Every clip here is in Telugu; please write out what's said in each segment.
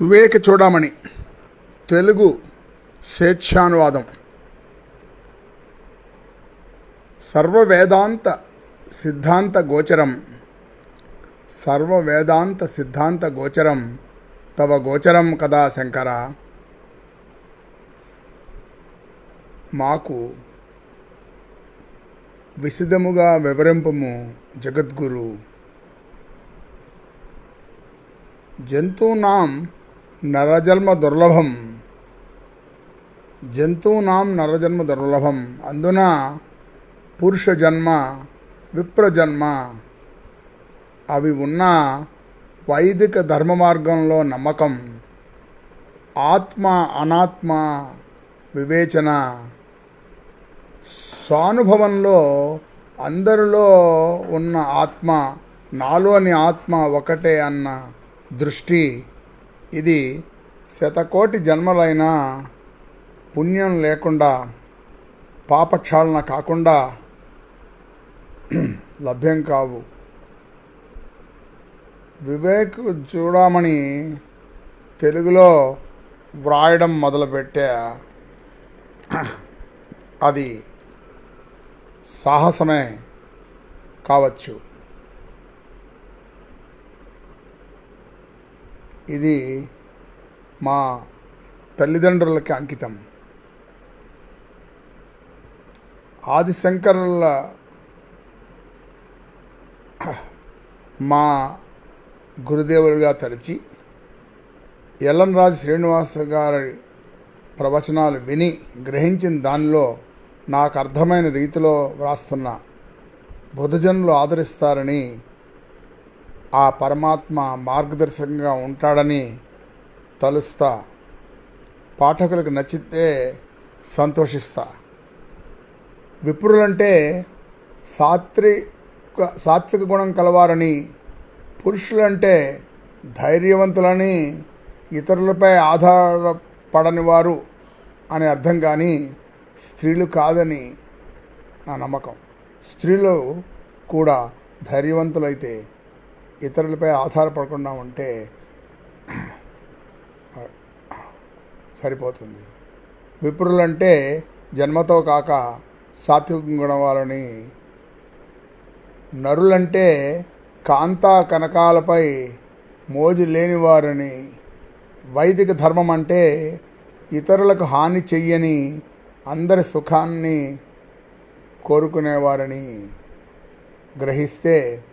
వివేక చూడమని. తెలుగు స్వేచ్ఛానువాదం. సర్వవేదాంత సిద్ధాంత గోచరం. సర్వవేదాంత సిద్ధాంత గోచరం. తవ గోచరం కదా శంకర. మాకు విశదముగా వివరింపము జగద్గురు. జంతూనాం నరజన్మ దుర్లభం. జంతువునాం నరజన్మ దుర్లభం. అందున పురుష జన్మ విప్రజన్మ. అవి ఉన్న వైదిక ధర్మ మార్గంలో నమ్మకం. ఆత్మ అనాత్మ వివేచన. స్వానుభవంలో అందరిలో ఉన్న ఆత్మ నాలోని ఆత్మ ఒకటే అన్న దృష్టి. ఇది శతకోటి జన్మలైన పుణ్యం లేకుండా పాపక్షాళన కాకుండా లభ్యం కావు. వివేక్ చూడమని తెలుగులో వ్రాయడం మొదలుపెట్టే. అది సాహసమే కావచ్చు. ఇది మా తల్లిదండ్రులకి అంకితం. ఆదిశంకరుల మా గురుదేవులుగా తలిచి ఎల్లంరాజు శ్రీనివాస గారి ప్రవచనాలు విని గ్రహించిన దానిలో నాకు అర్థమైన రీతిలో వ్రాస్తున్న బుధజనులు ఆదరిస్తారని ఆ పరమాత్మ మార్గదర్శకంగా ఉంటాడని తలుస్తా. పాఠకులకు నచ్చితే సంతోషిస్తా. విప్రులంటే సాత్విక సాత్విక గుణం కలవారని పురుషులంటే ధైర్యవంతులని ఇతరులపై ఆధారపడని వారు అని అర్థం కానీ స్త్రీలు కాదని నా నమ్మకం. స్త్రీలు కూడా ధైర్యవంతులైతే ఇతరులపై ఆధారపడకుండా ఉంటే సరిపోతుంది. విప్రులంటే జన్మతో కాక సాత్విక గుణవాలని. నరులంటే కాంతా కనకాలపై మోజు లేనివారని. వైదిక ధర్మం అంటే ఇతరులకు హాని చెయ్యని అందరి సుఖాన్ని కోరుకునేవారని గ్రహిస్తే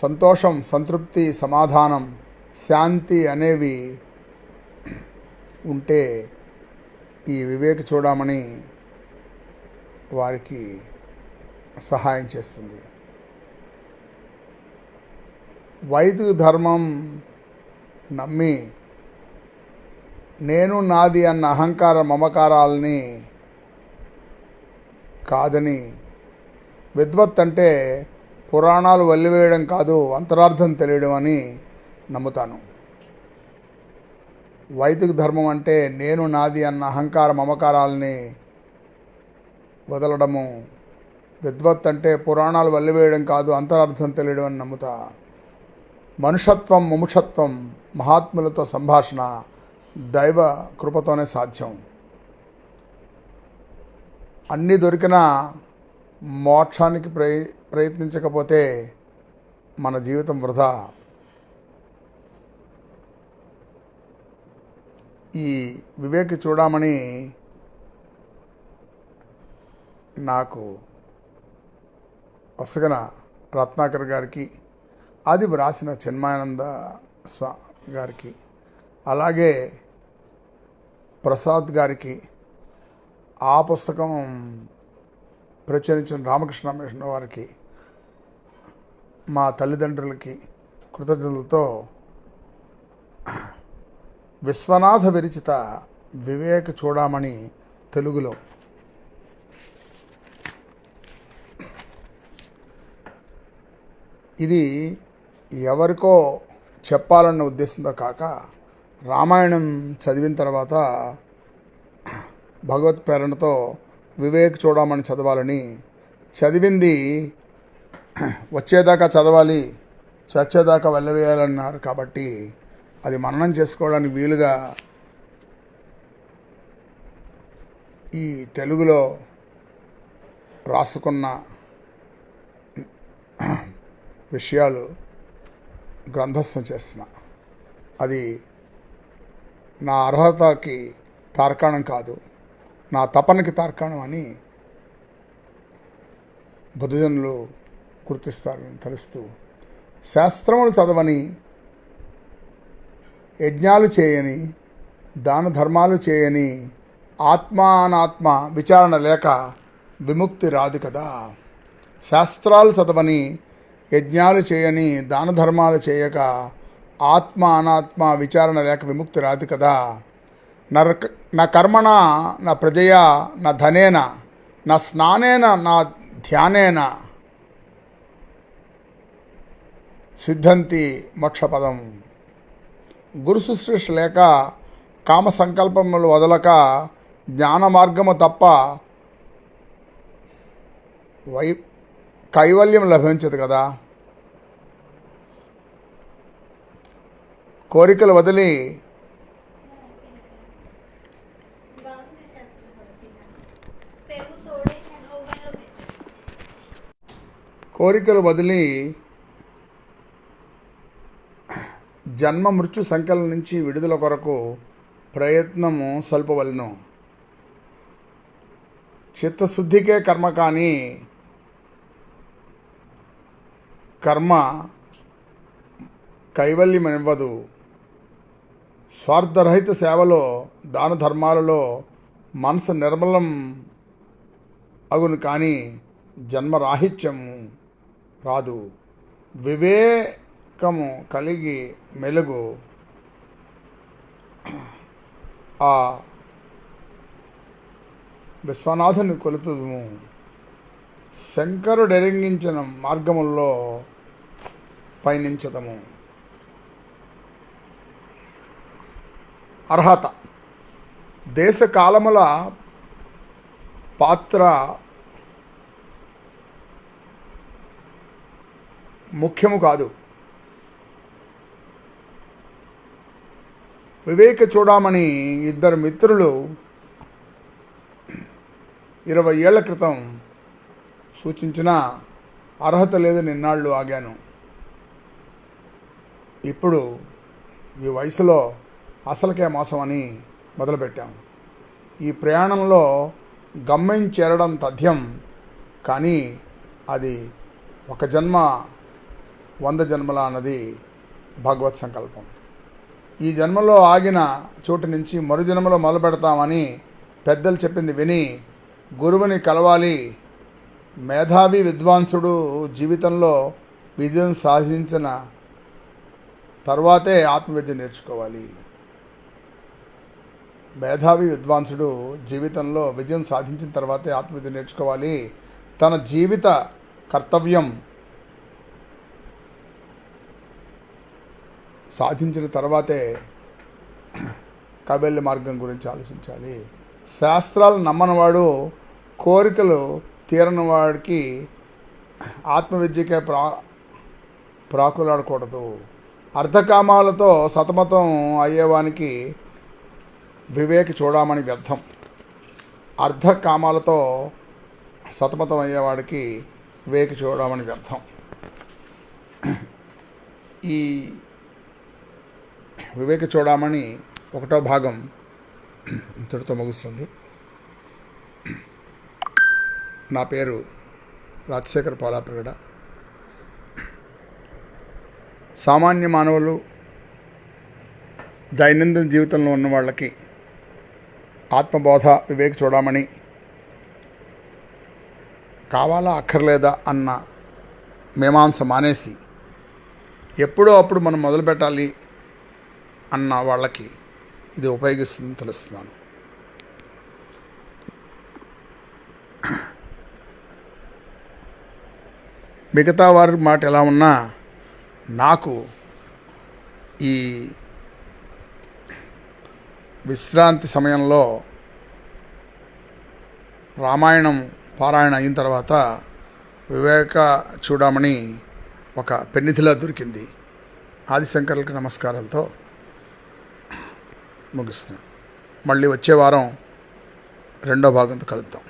సంతోషం సంతృప్తి సమాధానం శాంతి అనేవి ఉంటే ఈ వివేక చూడమని వారికి సహాయం చేస్తుంది. వైదిక ధర్మం నమ్మి నేను నాది అన్న అహంకార మమకారాలని కాదని విద్వత్ అంటే పురాణాలు వల్లివేయడం కాదు అంతరార్థం తెలియడం అని నమ్ముతాను. వైదిక ధర్మం అంటే నేను నాది అన్న అహంకార మమకారాలని వదలడము. విద్వత్ అంటే పురాణాలు వల్లివేయడం కాదు అంతరార్థం తెలియడం అని నమ్ముతా. మనుషత్వం ముముషత్వం మహాత్ములతో సంభాషణ దైవ కృపతోనే సాధ్యం. అన్నీ దొరికినా మోక్షానికి ప్రయ ప్రయత్నించకపోతే మన జీవితం వృధా. ఈ వివేక్ చూడమని నాకు వసగన రత్నాకర్ గారికి అది వ్రాసిన చిన్మానంద స్వా గారికి అలాగే ప్రసాద్ గారికి ఆ పుస్తకం ప్రచురించిన రామకృష్ణ మిషన్ వారికి మా తల్లిదండ్రులకి కృతజ్ఞతలతో విశ్వనాథ విరచిత వివేక చూడమని తెలుగులో. ఇది ఎవరికో చెప్పాలన్న ఉద్దేశంతో కాక రామాయణం చదివిన తర్వాత భగవత్ ప్రేరణతో వివేక్ చూడమని చదవాలని చదివింది వచ్చేదాకా చదవాలి చచ్చేదాకా వెళ్ళవేయాలన్నారు కాబట్టి అది మననం చేసుకోవడానికి వీలుగా ఈ తెలుగులో రాసుకున్న విషయాలు గ్రంథస్థం చేస్తున్నా. అది నా అర్హతకి తార్కాణం కాదు నా తపనకి తార్కాణం అని బుధజనులు గుర్తిస్తారని తెలుస్తూ శాస్త్రములు చదవని యజ్ఞాలు చేయని దాన ధర్మాలు చేయని ఆత్మానాత్మ విచారణ లేక విముక్తి రాదు కదా. శాస్త్రాలు చదవని యజ్ఞాలు చేయని దాన ధర్మాలు చేయక ఆత్మ అనాత్మ విచారణ లేక విముక్తి రాదు కదా. నరక నా కర్మణ నా ప్రజయ నా ధనేన నా స్నానేన నా ధ్యానేన? సిద్ధంతి మోక్షపదం. గురు శుశ్రూష లేక కామ సంకల్పములు వదలక జ్ఞాన మార్గము తప్ప వై కైవల్యం లభించదు కదా. కోరికలు వదిలి కోరికలు వదిలి జన్మ మృత్యు సంఖ్యల నుంచి విడుదల కొరకు ప్రయత్నము స్వల్పవలను. చిత్తశుద్ధికే కర్మ కానీ కర్మ కైవల్యమివ్వదు స్వార్థరహిత సేవలో దాన ధర్మాలలో మనసు నిర్మలం అగును కానీ జన్మరాహిత్యము రాదు. వివేకము కలిగి మెలుగు. ఆ విశ్వనాథుని కొలుతుము శంకరుడెరింగించిన మార్గముల్లో పయనించదము. అర్హత. దేశ కాలముల పాత్ర ముఖ్యము కాదు. వివేక చూడమని ఇద్దరు మిత్రులు ఇరవై ఏళ్ళ క్రితం సూచించిన అర్హత లేదు నిన్నాళ్ళు ఆగాను. ఇప్పుడు ఈ వయసులో అసలుకే మోసం అని మొదలుపెట్టాం. ఈ ప్రయాణంలో గమ్యం చేరడం తథ్యం కానీ అది ఒక జన్మ వంద జన్మల అన్నది భగవత్ సంకల్పం. ఈ జన్మలో ఆగిన చోటు నుంచి మరు జన్మలో మొదలు పెడతామని పెద్దలు చెప్పింది విని గురువుని కలవాలి. మేధావి విద్వాంసుడు జీవితంలో విజయం సాధించిన తర్వాతే ఆత్మవిద్య నేర్చుకోవాలి. మేధావి విద్వాంసుడు జీవితంలో విజయం సాధించిన తర్వాతే ఆత్మవిద్య నేర్చుకోవాలి. తన జీవిత కర్తవ్యం సాధించిన తర్వాతే కబెల్లి మార్గం గురించి ఆలోచించాలి. శాస్త్రాలు నమ్మనివాడు కోరికలు తీరని వాడికి ఆత్మవిద్యకే ప్రా ప్రాకులాడకూడదు. అర్ధకామాలతో సతమతం అయ్యేవానికి వివేక చూడమని వ్యర్థం. అర్ధకామాలతో సతమతం అయ్యేవాడికి వివేక చూడమని వ్యర్థం. ఈ వివేక చూడమని ఒకటో భాగం ఇంతటితో ముగుస్తుంది. నా పేరు రాజశేఖర్ పాలాప్రగడ సామాన్య మానవులు దైనందిన జీవితంలో ఉన్న వాళ్ళకి ఆత్మబోధ వివేక చూడమని కావాలా అక్కర్లేదా అన్న మీమాంస మానేసి ఎప్పుడో అప్పుడు మనం మొదలు పెట్టాలి అన్న వాళ్ళకి ఇది ఉపయోగిస్తుందని తెలుస్తున్నాను. మిగతా వారి మాట ఎలా ఉన్నా నాకు ఈ విశ్రాంతి సమయంలో రామాయణం పారాయణ అయిన తర్వాత వివేక చూడమని ఒక పెన్నిధిలా దొరికింది. ఆదిశంకర్లకు నమస్కారాలతో ముగిస్తున్నాను మళ్ళీ వచ్చే వారం రెండో భాగంతో కలుద్దాం.